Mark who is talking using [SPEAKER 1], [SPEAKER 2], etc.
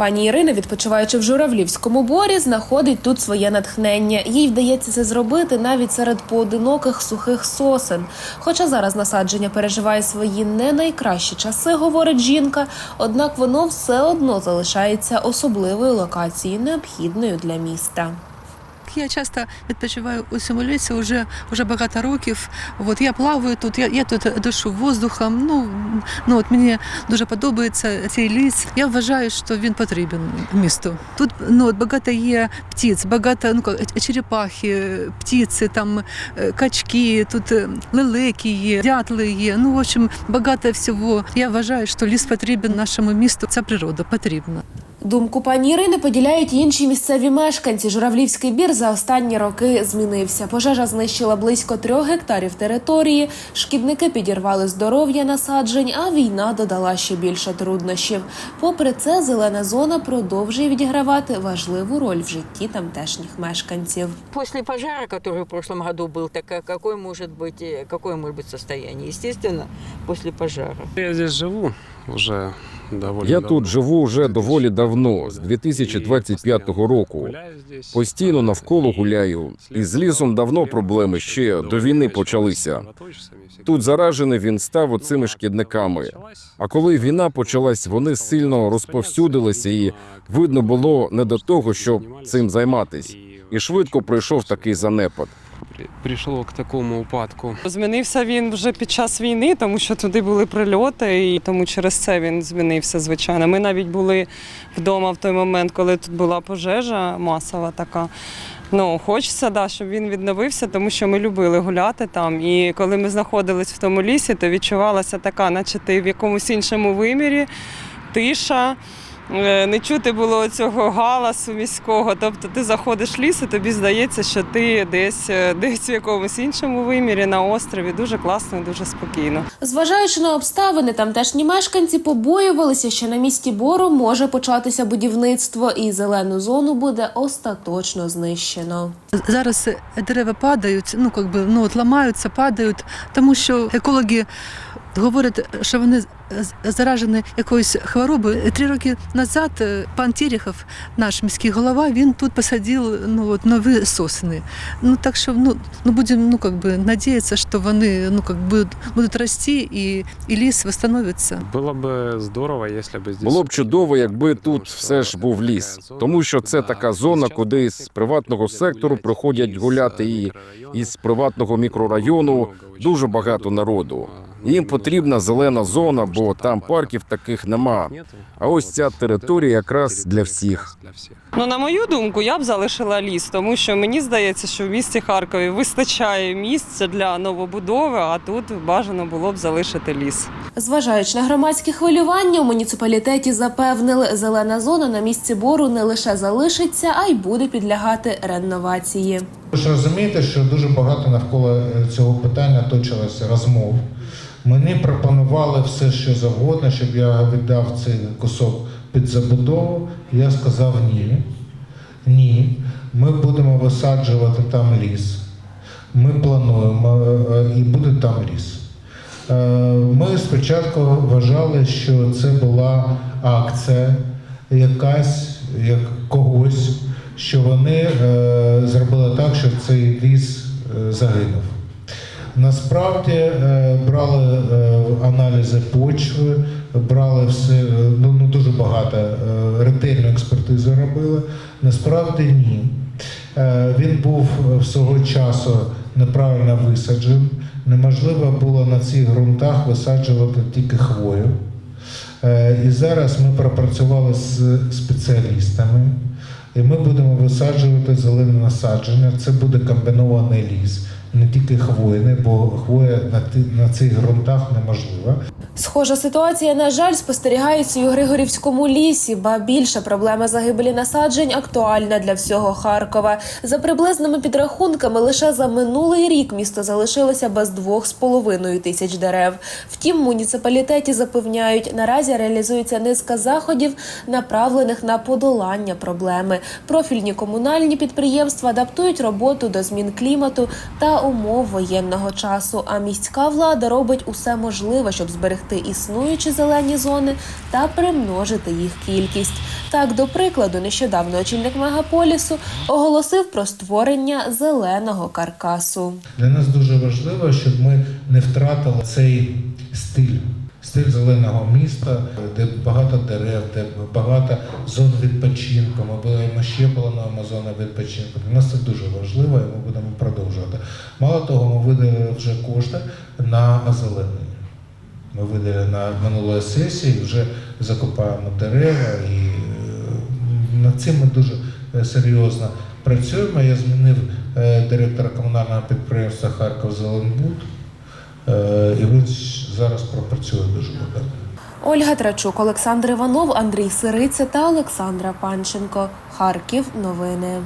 [SPEAKER 1] Пані Ірина, відпочиваючи в журавлівському борі, знаходить тут своє натхнення. Їй вдається це зробити навіть серед поодиноких сухих сосен. Хоча зараз насадження переживає свої не найкращі часи, говорить жінка, однак воно все одно залишається особливою локацією, необхідною для міста.
[SPEAKER 2] Я часто відпочиваю у цьому лісі вже, вже багато років. От я плаваю тут, я, я тут дишу воздухом. Ну, ну от мені дуже подобається цей ліс. Я вважаю, що він потрібен місту. Тут ну от багато є птиць, багато ну черепахи, птиці, там е, качки, тут е, лелеки є, дятли є. Ну в общем, багато всього. Я вважаю, що ліс потрібен нашому місту. Ця природа потрібна.
[SPEAKER 1] Думку пані Ірини поділяють й інші місцеві мешканці. Журавлівський бір за останні роки змінився. Пожежа знищила близько трьох гектарів території. Шкідники підірвали здоров'я насаджень, а війна додала ще більше труднощів. Попри це, зелена зона продовжує відігравати важливу роль в житті тамтешніх мешканців.
[SPEAKER 3] После пожара, который в прошлом году был, так а какой может быть, э, какое может быть состояние? Естественно, после пожара.
[SPEAKER 4] Я здесь живу уже довольно
[SPEAKER 5] Я тут живу вже доволі давно, з 2025 року. Постійно навколо гуляю. І з лісом давно проблеми ще до війни почалися. Тут заражений він став оцими шкідниками. А коли війна почалась, вони сильно розповсюдилися, і видно було не до того, щоб цим займатись. І швидко пройшов такий занепад.
[SPEAKER 4] При- прийшло к такому упадку.
[SPEAKER 6] Змінився він вже під час війни, тому що туди були прильоти, і тому через це він змінився, звичайно. Ми навіть були вдома в той момент, коли тут була пожежа масова така. Ну, хочеться, да, щоб він відновився, тому що ми любили гуляти там. І коли ми знаходились в тому лісі, то відчувалася така, наче ти в якомусь іншому вимірі, тиша. Е, Не чути було цього галасу міського. Тобто ти заходиш в ліс, і тобі здається, що ти десь, е, десь в якомусь іншому вимірі на острові. Дуже класно, і дуже спокійно.
[SPEAKER 1] Зважаючи на обставини, тамтешні мешканці побоювалися, що на місці бору може початися будівництво, і зелену зону буде остаточно знищено.
[SPEAKER 2] Зараз е, дерева падають, ну как би ну от ламаються, падають, тому що екологи говорять, що вони заражені якоюсь хворобою. Три роки назад е, пан Терехов, наш міський голова, він тут посадив ну от нові сосни. Ну так що ну, ну будемо ну как би надіятися, що вони ну как би будуть рости і, і ліс встановиться.
[SPEAKER 4] Було б здорово, якщо б здесь
[SPEAKER 5] Було б чудово, якби тут все ж був ліс, тому що це така зона, куди з приватного сектору приходять гуляти і із приватного мікрорайону дуже багато народу. Їм потрібна зелена зона, бо там парків таких нема. А ось ця територія якраз для всіх.
[SPEAKER 6] Ну, на мою думку, я б залишила ліс, тому що мені здається, що в місті Харкові вистачає місця для новобудови, а тут бажано було б залишити ліс.
[SPEAKER 1] Зважаючи на громадські хвилювання, у муніципалітеті запевнили, зелена зона на місці бору не лише залишиться, а й буде підлягати реновації.
[SPEAKER 7] Ви ж розумієте, що дуже багато навколо цього питання точилося розмов. Мені пропонували все, що завгодно, щоб я віддав цей кусок під забудову. Я сказав ні. Ні. Ми будемо висаджувати там ліс. Ми плануємо е, е, і буде там ліс. Е, Ми спочатку вважали, що це була акція якась як когось, що вони зробили так, щоб цей ліс загинув. Насправді е, брали е, аналізи почви, брали все, е, ну, ну дуже багато ретельну експертизу робили. Насправді ні. Він був свого часу неправильно висаджений. Неможливо було на цих ґрунтах висаджувати тільки хвою. І зараз ми пропрацювали з спеціалістами, і ми будемо висаджувати зелене насадження. Це буде комбінований ліс, не тільки хвойний, бо хвоя на, ти- на цих ґрунтах неможлива.
[SPEAKER 1] Схожа ситуація, на жаль, спостерігається і у Григорівському лісі, ба більше проблема загибелі насаджень актуальна для всього Харкова. За приблизними підрахунками, лише за минулий рік місто залишилося без двох з половиною тисяч дерев. Втім, муніципалітеті запевняють, наразі реалізується низка заходів, направлених на подолання проблеми. Профільні комунальні підприємства адаптують роботу до змін клімату та умов воєнного часу. А міська влада робить усе можливе, щоб зберегти існуючі зелені зони та примножити їх кількість. Так, до прикладу, нещодавно очільник мегаполісу оголосив про створення зеленого каркасу.
[SPEAKER 7] Для нас дуже важливо, щоб ми не втратили цей стиль. Стиль зеленого міста, де багато дерев, де багато зон відпочинку. Ми будемо ще плануємо зони відпочинку. Для нас це дуже важливо і ми будемо продовжувати. Мало того, ми виділили вже кошти на озеленення. Ми видали на минулої сесії, вже закопаємо дерева і е, над цим ми дуже е, серйозно працюємо. Я змінив е, директора комунального підприємства Харків Зеленбуд, і він зараз пропрацює дуже багато.
[SPEAKER 1] Ольга Трачук, Олександр Іванов, Андрій Сириця та Олександра Панченко. Харків. Новини.